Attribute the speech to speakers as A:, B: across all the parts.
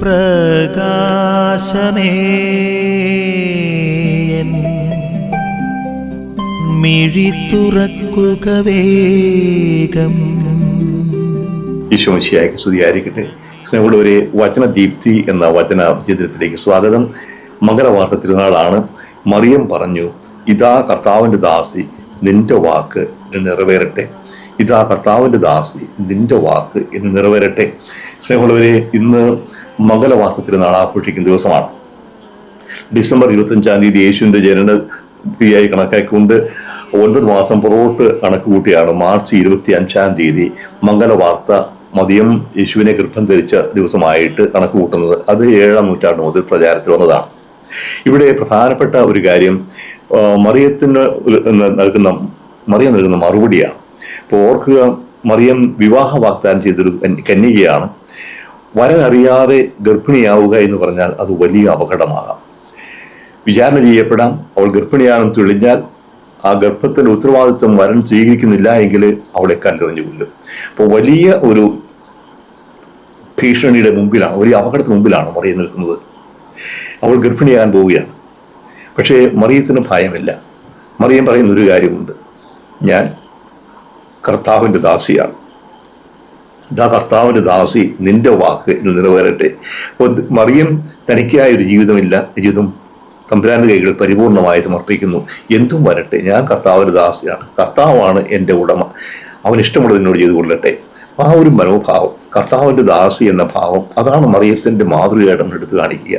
A: പ്രകാശമേ. മിഴി തുറക്കുക വേഗം.
B: ഈശോശിയായി സ്തുതിയായിരിക്കട്ടെ. വചന വചനദീപ്തി എന്ന വചന ചിത്രത്തിലേക്ക് സ്വാഗതം. മംഗലവാർത്ത തിരുനാളാണ്. മറിയം പറഞ്ഞു ഇതാ കർത്താവിന്റെ ദാസി നിന്റെ വാക്ക് നിറവേറട്ടെ. ഇതാ കർത്താവിന്റെ ദാസി നിന്റെ വാക്ക് എന്ന് നിറവേറട്ടെ. സ്നേഹമുള്ളവരെ ഇന്ന് മംഗളവാർത്ത തിരുനാൾ ആഘോഷിക്കുന്ന ദിവസമാണ്. ഡിസംബർ ഇരുപത്തഞ്ചാം തീയതി യേശുവിന്റെ ജനന തീയായി കണക്കാക്കിക്കൊണ്ട് ഒൻപത് മാസം പുറകോട്ട് കണക്ക് കൂട്ടിയാണ് മാർച്ച് ഇരുപത്തി അഞ്ചാം തീയതി മംഗലവാർത്ത മതിയം യേശുവിനെ ഗർഭം ധരിച്ച ദിവസമായിട്ട് കണക്ക് കൂട്ടുന്നത് അത് ഏഴാം നൂറ്റാണ്ട് മുതൽ പ്രചാരത്തിൽ വന്നതാണ്. ഇവിടെ പ്രധാനപ്പെട്ട ഒരു കാര്യം മറിയത്തിന് നൽകുന്ന മറിയം നൽകുന്ന മറുപടിയാണ്. അപ്പോൾ ഓർക്കുക മറിയം വിവാഹ വാഗ്ദാനം ചെയ്തൊരു കന്യ- കന്യകയാണ്. വരനറിയാതെ ഗർഭിണിയാവുക എന്ന് പറഞ്ഞാൽ അത് വലിയ അപകടമാകാം. വിചാരണ ചെയ്യപ്പെടാം. അവൾ ഗർഭിണിയാണെന്ന് തെളിഞ്ഞാൽ ആ ഗർഭത്തിന്റെ ഉത്തരവാദിത്വം വരൻ സ്വീകരിക്കുന്നില്ല എങ്കിൽ അവളെ കല്ലെറിഞ്ഞു കൊല്ലും. അപ്പോൾ വലിയ ഒരു ഭീഷണിയുടെ മുമ്പിലാണ് വലിയ അപകടത്തിന് മുമ്പിലാണ് മറിയം നിൽക്കുന്നത്. അവൾ ഗർഭിണിയാകാൻ പോവുകയാണ്. പക്ഷേ മറിയത്തിന് ഭയമില്ല. മറിയം പറയുന്ന ഒരു കാര്യമുണ്ട്. ഞാൻ കർത്താവിന്റെ ദാസിയാണ്. ഇതാ കർത്താവിന്റെ ദാസി നിന്റെ വാക്ക് ഇന്ന് നിറവേറട്ടെ. അപ്പോൾ മറിയം തനിക്കായ ഒരു ജീവിതമില്ല. ജീവിതം തമ്പുരാന്റെ കൈകൾ പരിപൂർണമായി സമർപ്പിക്കുന്നു. എന്തും വരട്ടെ. ഞാൻ കർത്താവിന്റെ ദാസിയാണ്. കർത്താവാണ് എന്റെ ഉടമ. അവൻ ഇഷ്ടമുള്ളത് എന്നോട് ചെയ്തു കൊള്ളട്ടെ. ആ ഒരു മനോഭാവം കർത്താവിന്റെ ദാസി എന്ന ഭാവം അതാണ് മറിയത്തിന്റെ മാതൃകയായിട്ട് നമ്മൾ എടുത്തു കാണിക്കുക.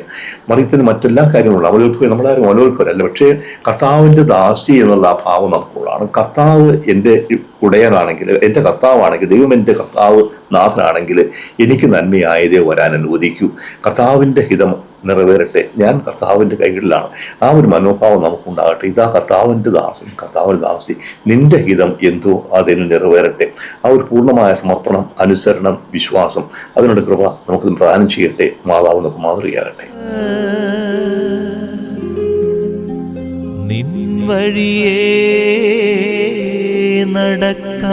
B: മറിയത്തിന് മറ്റെല്ലാ കാര്യങ്ങളും അവലോൽപ്പ് നമ്മളാരും അവലോൽപ്പരല്ല പക്ഷേ കർത്താവിന്റെ ദാസി എന്നുള്ള ആ ഭാവം നമുക്കുള്ളതാണ്. കർത്താവ് എന്റെ ഉടയനാണെങ്കിൽ എന്റെ കർത്താവാണെങ്കിൽ ദൈവം എന്റെ കർത്താവ് നാഥനാണെങ്കിൽ എനിക്ക് നന്മയായതേ വരാൻ അനുവദിക്കൂ. കർത്താവിന്റെ ഹിതം നിറവേറട്ടെ. ഞാൻ കർത്താവിന്റെ കൈകളിലാണ്. ആ ഒരു മനോഭാവം നമുക്കുണ്ടാകട്ടെ. ഇതാ കർത്താവിന്റെ ദാസൻ കർത്താവിന്റെ ദാസി. നിന്റെ ഹിതം എന്തോ അതിന് നിറവേറട്ടെ. ആ ഒരു പൂർണമായ സമർപ്പണം അനുസരണം വിശ്വാസം അതിനുള്ള കൃപ നമുക്ക് പ്രദാനം ചെയ്യട്ടെ. മാതാവ് നമുക്ക് മാതൃകയാകട്ടെ.
A: നിൻ വഴിയേ നടക്ക